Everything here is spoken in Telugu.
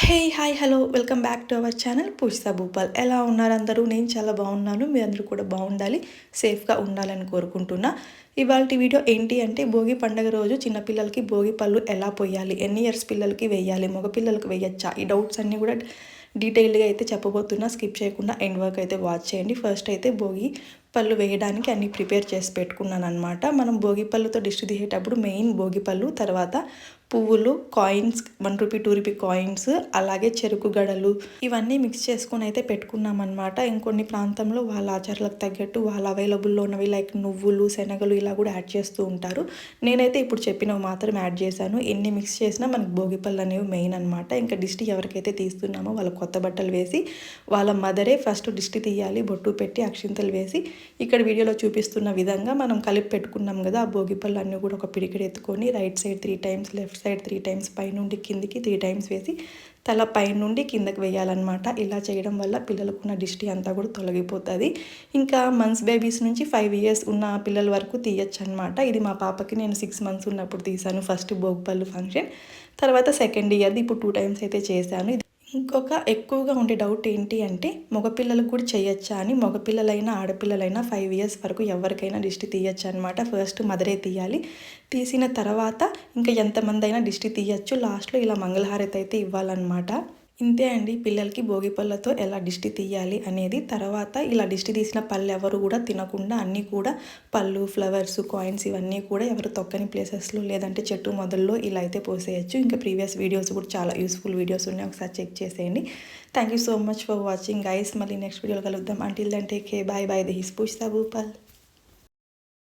Hey hi hello welcome back to our channel Pujitha Bhupal ఎలా ఉన్నారు అందరూ? నేను చాలా బాగున్నాను. మీ అందరూ కూడా బాగుండాలి సేఫ్గా ఉండాలని కోరుకుంటున్నా. ఇవాళ వీడియో ఏంటి అంటే భోగి పండగ రోజు చిన్నపిల్లలకి భోగి పళ్ళు ఎలా పోయాలి? ఎన్ని ఇయర్స్ పిల్లలకి వేయాలి? మగపిల్లలకి వేయచ్చా? ఈ డౌట్స్ అన్నీ కూడా డీటెయిల్డ్గా అయితే చెప్పబోతున్నా. స్కిప్ చేయకుండా ఎండ్ వర్క్ అయితే వాచ్ చేయండి. ఫస్ట్ అయితే భోగి పళ్ళు వేయడానికి అన్ని ప్రిపేర్ చేసి పెట్టుకున్నాను అనమాట మనం భోగి పళ్ళుతో డిష్ తీసేటప్పుడు మెయిన్ భోగి పళ్ళు తర్వాత పువ్వులు coins one rupee two rupee coins అలాగే చెరుకు గడలు. ఇవన్నీ మిక్స్ చేసుకొని అయితే పెట్టుకున్నాం అనమాట ఇంకొన్ని ప్రాంతంలో వాళ్ళ ఆచారాలకు తగ్గట్టు వాళ్ళ అవైలబుల్లో ఉన్నవి లైక్ నువ్వులు శనగలు ఇలా కూడా యాడ్ చేస్తూ ఉంటారు. నేనైతే ఇప్పుడు చెప్పినవి మాత్రం యాడ్ చేశాను. ఎన్ని మిక్స్ చేసినా మనకి భోగిపళ్ళు అనేవి మెయిన్ అనమాట ఇంకా దిష్టి ఎవరికైతే తీస్తున్నామో వాళ్ళ కొత్త బట్టలు వేసి వాళ్ళ మదరే ఫస్ట్ దిష్టి తీయాలి బొట్టు పెట్టి అక్షింతలు వేసి ఇక్కడ వీడియోలో చూపిస్తున్న విధంగా మనం కలిపి పెట్టుకున్నాం కదా ఆ భోగిపళ్ళు అన్నీ కూడా ఒక పిడికిడి ఎత్తుకొని right side three times left side three times పైనుండి కిందికి త్రీ టైమ్స్ వేసి తల పైనుండి కిందకి వేయాలన్నమాట. ఇలా చేయడం వల్ల పిల్లలకు ఉన్న దిష్టి అంతా కూడా తొలగిపోతుంది. ఇంకా మంత్స్ బేబీస్ నుంచి ఫైవ్ ఇయర్స్ ఉన్న పిల్లల వరకు తీయచ్చు అనమాట ఇది మా పాపకి నేను సిక్స్ మంత్స్ ఉన్నప్పుడు తీసాను ఫస్ట్ భోగపల్లి ఫంక్షన్ తర్వాత సెకండ్ ఇయర్ది ఇప్పుడు టూ టైమ్స్ అయితే చేశాను. ఇంకొక ఎక్కువగా ఉండే డౌట్ ఏంటి అంటే మగపిల్లలకు కూడా చేయొచ్చా అని మగపిల్లలైనా ఆడపిల్లలైనా ఫైవ్ ఇయర్స్ వరకు ఎవరికైనా దిష్టి తీయచ్చు అనమాట ఫస్ట్ మదరే తీయాలి. తీసిన తర్వాత ఇంకా ఎంతమంది అయినా దిష్టి తీయచ్చు. లాస్ట్లో ఇలా మంగళహారతి అయితే ఇవ్వాలన్నమాట. ఇంతే అండి. పిల్లలకి భోగి పళ్ళతో ఎలా దిష్టి తీయాలి అనేది తర్వాత ఇలా దిష్టి తీసిన పళ్ళు ఎవరు కూడా తినకుండా అన్నీ కూడా పళ్ళు ఫ్లవర్స్ కాయిన్స్ ఇవన్నీ కూడా ఎవరు తొక్కని ప్లేసెస్లో లేదంటే చెట్టు మొదల్లో ఇలా అయితే పోసేయచ్చు. ఇంకా ప్రీవియస్ వీడియోస్ కూడా చాలా యూస్ఫుల్ వీడియోస్ ఉన్నాయి. ఒకసారి చెక్ చేసేయండి. Thank you so much for watching guys మళ్ళీ నెక్స్ట్ వీడియోలో కలుద్దాం. అంటిల్ దంటే కే బాయ్ బాయ్ ది హిస్ పుష్ భూపాల్